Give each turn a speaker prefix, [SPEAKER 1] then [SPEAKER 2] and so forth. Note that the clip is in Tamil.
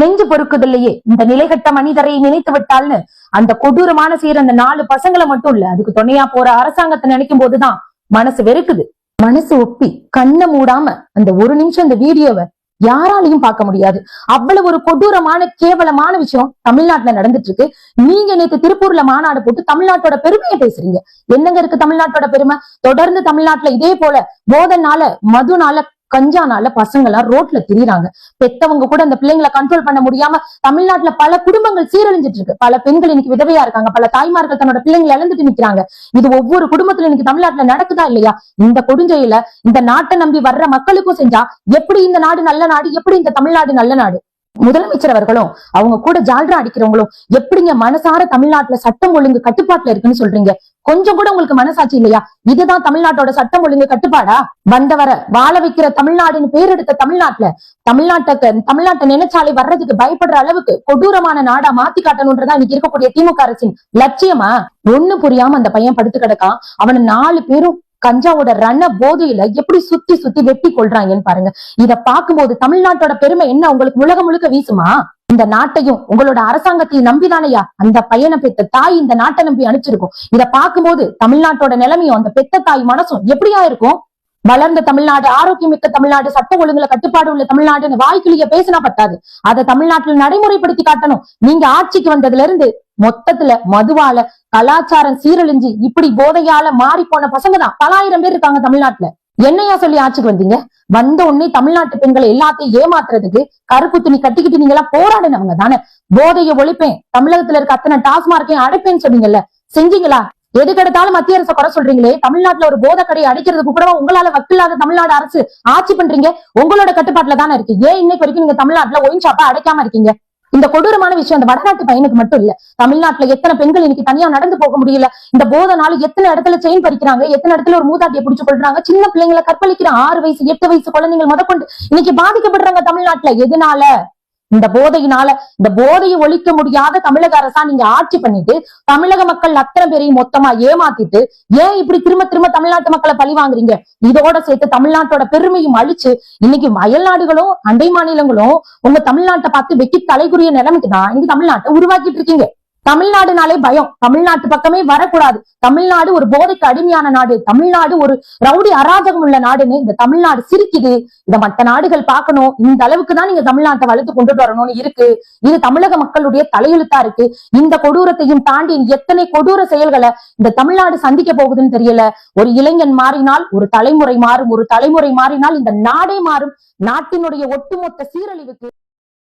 [SPEAKER 1] நெஞ்சு பொறுக்குதில்லையே. இந்த நிலைகட்ட மனிதரை நினைத்து விட்டால்னு அந்த கொடூரமான செய்யற அந்த நாலு பசங்களை மட்டும் இல்ல அதுக்கு துணையா போற அரசாங்கத்தை நினைக்கும் போதுதான் மனசு வெறுக்குது. மனசு ஒப்பி கண்ணை மூடாம அந்த ஒரு நிமிஷம் அந்த வீடியோவை யாராலையும் பார்க்க முடியாது. அவ்வளவு ஒரு கொடூரமான கேவலமான விஷயம் தமிழ்நாட்டுல நடந்துட்டு இருக்கு நீங்க நேத்து திருப்பூர்ல மாநாடு போட்டு தமிழ்நாட்டோட பெருமையை பேசுறீங்க. என்னங்க இருக்கு தமிழ்நாட்டோட பெருமை? தொடர்ந்து தமிழ்நாட்டுல இதே போல போதனால மதுனால கஞ்சானால பசங்க எல்லாம் ரோட்ல திரியுறாங்க. பெத்தவங்க கூட அந்த பிள்ளைங்களை கண்ட்ரோல் பண்ண முடியாம தமிழ்நாட்டுல பல குடும்பங்கள் சீரழிஞ்சிட்டு இருக்கு. பல பெண்கள் இன்னைக்கு விதவையா இருக்காங்க. பல தாய்மார்கள் தன்னோட பிள்ளைங்களை இழந்துட்டு நிக்கிறாங்க. இது ஒவ்வொரு குடும்பத்துல இன்னைக்கு தமிழ்நாட்டுல நடக்குதா இல்லையா? இந்த கொடுஞ்செயல இந்த நாட்டை நம்பி வர்ற மக்களுக்கும் செஞ்சா எப்படி இந்த நாடு நல்ல நாடு? எப்படி இந்த தமிழ்நாடு நல்ல நாடு? முதலமைச்சர் அவர்களும் அவங்க கூட ஜால்ரா அடிக்கிறவங்களும் எப்படிங்க மனசார தமிழ்நாட்டுல சட்டம் ஒழுங்கு கட்டுப்பாட்டுல இருக்குன்னு சொல்றீங்க? கொஞ்சம் கூட உங்களுக்கு மனசாட்சி இல்லையா? இதுதான் தமிழ்நாட்டோட சட்டம் ஒழுங்கு கட்டுப்பாடா? வந்தவர வாழ வைக்கிற தமிழ்நாடுன்னு பேர் எடுத்த தமிழ்நாட்டுல தமிழ்நாட்டை தமிழ்நாட்டை நினைச்சாலே வர்றதுக்கு பயப்படுற அளவுக்கு கொடூரமான நாடா மாத்தி காட்டணும்ன்றதா இன்னைக்கு இருக்கக்கூடிய திமுக அரசின் லட்சியமா? ஒண்ணு புரியாம அந்த பையன் படுத்து கிடக்கான். அவனை நாலு பேரும் கஞ்சாவோட ரண போதையில எப்படி சுத்தி சுத்தி வெட்டி கொள்றாங்கன்னு பாருங்க. இத பார்க்கும்போது தமிழ்நாட்டோட பெருமை என்ன? உங்களுக்கு உலகம் முழுக்க வீசுமா? இந்த நாட்டையும் உங்களோட அரசாங்கத்தையும் நம்பிதானையா அந்த பையனை பெத்த தாய் இந்த நாட்டை நம்பி அனுப்பிச்சிருக்கும். இத பார்க்கும்போது தமிழ்நாட்டோட நிலைமையும் அந்த பெத்த தாய் மனசும் எப்படியா இருக்கும்? வளர்ந்த தமிழ்நாடு ஆரோக்கியமிக்க தமிழ்நாடு சட்ட ஒழுங்குல கட்டுப்பாடு உள்ள தமிழ்நாடுன்னு வாய்க்குழிய பேசினா பத்தாது. அதை தமிழ்நாட்டுல நடைமுறைப்படுத்தி காட்டணும். நீங்க ஆட்சிக்கு வந்ததுல இருந்து மொத்தத்துல மதுவால கலாச்சாரம் சீரழிஞ்சு இப்படி போதையால மாறி போன பசங்க தான். பலாயிரம் பேர் இருக்காங்க தமிழ்நாட்டுல. என்னையா சொல்லி ஆட்சிக்கு வந்தீங்க? வந்த உடனே தமிழ்நாட்டு பெண்களை எல்லாத்தையும் ஏமாத்துறதுக்கு கருப்பு துணி கட்டிக்கிட்டு நீங்க எல்லாம் போராடினவங்க தானே. போதைய ஒழிப்பேன். தமிழகத்துல இருக்க அத்தனை டாஸ்மார்க்கையும் அடைப்பேன்னு சொன்னீங்கல்ல. செஞ்சீங்களா? எதுக்கெடுத்தாலும் மத்திய அரசு குறை சொல்றீங்களே? தமிழ்நாட்டுல ஒரு போதை கடையை அடிக்கிறதுக்கு கூட உங்களால வக்கில்லாத தமிழ்நாடு அரசு ஆட்சி பண்றீங்க? உங்களோட கட்டுப்பாட்டுல தானே இருக்கு. ஏன் இன்னைக்கு வரைக்கும் நீங்க தமிழ்நாட்டுல ஒயின்ஷாப்பா அடைக்காம இருக்கீங்க? இந்த கொடூரமான விஷயம் இந்த வடநாட்டு பையனுக்கு மட்டும் இல்ல தமிழ்நாட்டுல எத்தனை பெண்கள் இன்னைக்கு தனியா நடந்து போக முடியல? இந்த போதனால எத்தனை இடத்துல செயின் பறிக்கிறாங்க? எத்தனை இடத்துல ஒரு மூதாட்டியை பிடிச்சு கொள்றாங்க சின்ன பிள்ளைங்களை கற்பழிக்கிற ஆறு வயசு எட்டு வயசு குழந்தைகள் முதற்கொண்டு இன்னைக்கு பாதிக்கப்படுறாங்க தமிழ்நாட்டுல. எதனால? இந்த போதையினால இந்த போதையை ஒழிக்க முடியாத தமிழக அரசா நீங்க ஆட்சி பண்ணிட்டு தமிழக மக்கள் அத்தனை பேரையும் மொத்தமா ஏமாத்திட்டு ஏன் இப்படி திரும்ப திரும்ப தமிழ்நாட்டு மக்களை பழி வாங்குறீங்க? இதோட சேர்த்து தமிழ்நாட்டோட பெருமையும் அழிச்சு இன்னைக்கு அயல் நாடுகளும் அண்டை மாநிலங்களும் உங்க தமிழ்நாட்டை பார்த்து வெட்டி தலைக்குரிய நிலைமைக்கு தான் இன்னைக்கு தமிழ்நாட்டை உருவாக்கிட்டு இருக்கீங்க. தமிழ்நாடுனாலே பயம். தமிழ்நாட்டு பக்கமே வரக்கூடாது. தமிழ்நாடு ஒரு போதைக்கு அடிமையான நாடு. தமிழ்நாடு ஒரு ரவுடி அராஜகம் உள்ள நாடுன்னு இந்த தமிழ்நாடு சிரிக்குது. இதை மற்ற நாடுகள் பார்க்கணும். இந்த அளவுக்கு தான் நீங்க தமிழ்நாட்டை வளர்த்து கொண்டுட்டு வரணும்னு இருக்கு. இது தமிழக மக்களுடைய தலையெழுத்தா இருக்கு. இந்த கொடூரத்தையும் தாண்டி எத்தனை கொடூர செயல்களை இந்த தமிழ்நாடு சந்திக்க போகுதுன்னு தெரியல. ஒரு இளைஞன் மாறினால் ஒரு தலைமுறை மாறும். ஒரு தலைமுறை மாறினால் இந்த நாடே மாறும். நாட்டினுடைய ஒட்டுமொத்த சீரழிவுக்கு